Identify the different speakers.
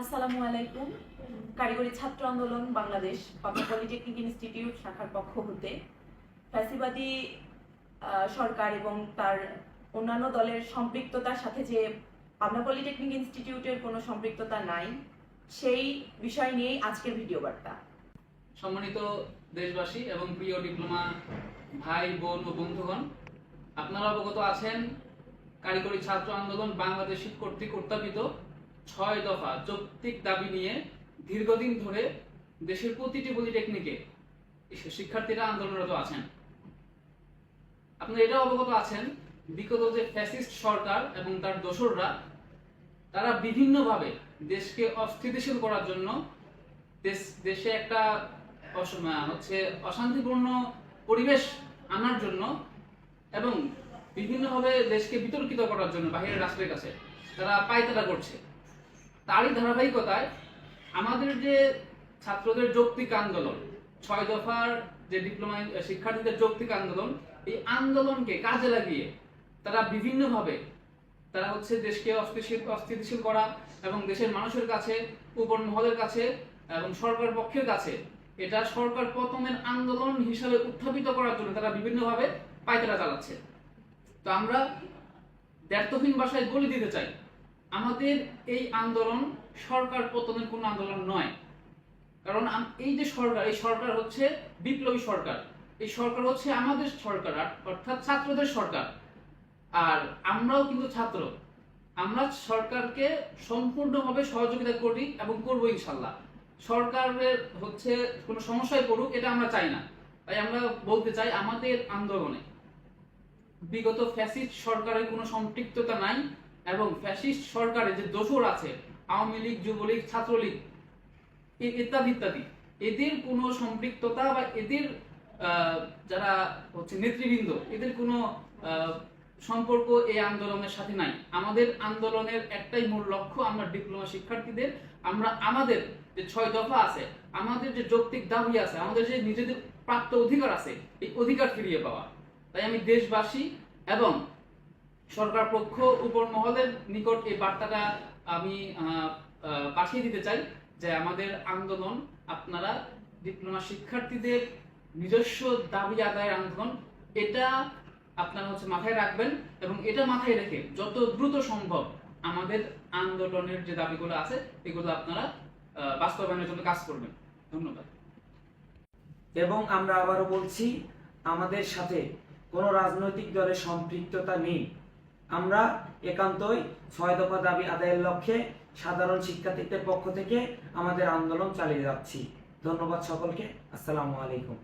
Speaker 1: আসসালামু আলাইকুম। কারিগরি ছাত্র আন্দোলন বাংলাদেশ পাবনা পলিটেকনিক ইনস্টিটিউট শাখার পক্ষ হতে ফ্যাসিবাদী সরকার এবং তার অন্যান্য দলের সম্পৃক্ততার সাথে যে পাবনা পলিটেকনিক ইনস্টিটিউটের কোনো সম্পৃক্ততা নাই, সেই বিষয় নিয়েই আজকের ভিডিও বার্তা।
Speaker 2: সম্মানিত দেশবাসী এবং প্রিয় ডিপ্লোমা ভাই, বোন ও বন্ধুগণ, আপনারা অবগত আছেন, কারিগরি ছাত্র আন্দোলন বাংলাদেশ কর্তৃক উত্থাপিত ছয় দফা যৌক্তিক দাবি নিয়ে দীর্ঘদিন ধরে দেশের প্রতিটি পলিটেকনিকে শিক্ষার্থীরা আন্দোলনরত আছেন। আপনারা এটা অবগত আছেন, বিগত যে ফ্যাসিস্ট সরকার এবং তার দোসররা, তারা বিভিন্নভাবে দেশকে অস্থিতিশীল করার জন্য দেশ একটা হচ্ছে অশান্তিপূর্ণ পরিবেশ আনার জন্য এবং বিভিন্নভাবে দেশকে বিতর্কিত করার জন্য বাহিরের রাষ্ট্রের কাছে তারা পায়তারা করছে। তারই ধারাবাহিকতায় আমাদের যে ছাত্রদের যৌক্তিক আন্দোলন, ছয় দফার যে ডিপ্লোমা শিক্ষার্থীদের যৌক্তিক আন্দোলন, এই আন্দোলনকে কাজে লাগিয়ে তারা বিভিন্নভাবে তারা হচ্ছে দেশকে অস্থিতিশীল অস্থিতিশীল করা এবং দেশের মানুষের কাছে উপর মহলের কাছে এবং সরকার পক্ষের কাছে এটা সরকার পতনের আন্দোলন হিসাবে উত্থাপিত করার জন্য তারা বিভিন্নভাবে পায়তারা চালাচ্ছে। তো আমরা ব্যর্থহীন ভাষায় বলে দিতে চাই। আমাদের এই আন্দোলন সরকার পতনের কোনো আন্দোলন নয়। কারণ এই যে সরকার, এই সরকার হচ্ছে বিপ্লবী সরকার। এই সরকার হচ্ছে আমাদের সরকার অর্থাৎ ছাত্রদের সরকার। আর আমরাও কিন্তু ছাত্র। আমরা সরকারকে সম্পূর্ণভাবে সহযোগিতা করি এবং করব ইনশাল্লাহ। সরকারের হচ্ছে কোনো সমস্যায় পড়ুক, এটা আমরা চাই না। তাই আমরা বলতে চাই আমাদের আন্দোলনে। বিগত ফ্যাসিস্ট সরকারের কোনো সম্পৃক্ততা নাই। এবং ফ্যাসিস্ট সরকারের যে দোসর আছে, আওয়ামী লীগ, যুবলীগ, ছাত্রলীগ ইত্যাদি ইত্যাদি, এদের কোনো সম্পৃক্ততা বা এদের যারা হচ্ছে নেতৃবৃন্দ, এদের কোনো সম্পর্ক এই আন্দোলনের সাথে নাই। আমাদের আন্দোলনের একটাই মূল লক্ষ্য আমরা ডিপ্লোমা শিক্ষার্থীদের, আমরা আমাদের যে ছয় দফা আছে, আমাদের যে যৌক্তিক দাবি আছে, আমাদের যে নিজেদের প্রাপ্ত অধিকার আছে, এই অধিকার ফিরিয়ে পাওয়া। তাই আমি দেশবাসী এবং সরকার পক্ষ উপর মহলের নিকট এই বার্তাটা আমি পাঠিয়ে দিতে চাই যে আমাদের আন্দোলন, আপনারা ডিপ্লোমা শিক্ষার্থীদের নিজস্ব দাবি আদায়ের আন্দোলন, এটা আপনারা হচ্ছে মাথায় রাখবেন এবং এটা মাথায় রেখে যত দ্রুত সম্ভব আমাদের আন্দোলনের যে দাবিগুলো আছে, এগুলো আপনারা বাস্তবায়নের জন্য কাজ করবেন। ধন্যবাদ।
Speaker 3: এবং আমরা আবারও বলছি, আমাদের সাথে কোনো রাজনৈতিক দলের সম্পৃক্ততা নেই। আমরা একান্তই ছয় দফা দাবি আদায়ের লক্ষ্যে সাধারণ শিক্ষার্থীদের পক্ষ থেকে আমাদের আন্দোলন চালিয়ে যাচ্ছি। ধন্যবাদ সকলকে। আসসালামু আলাইকুম।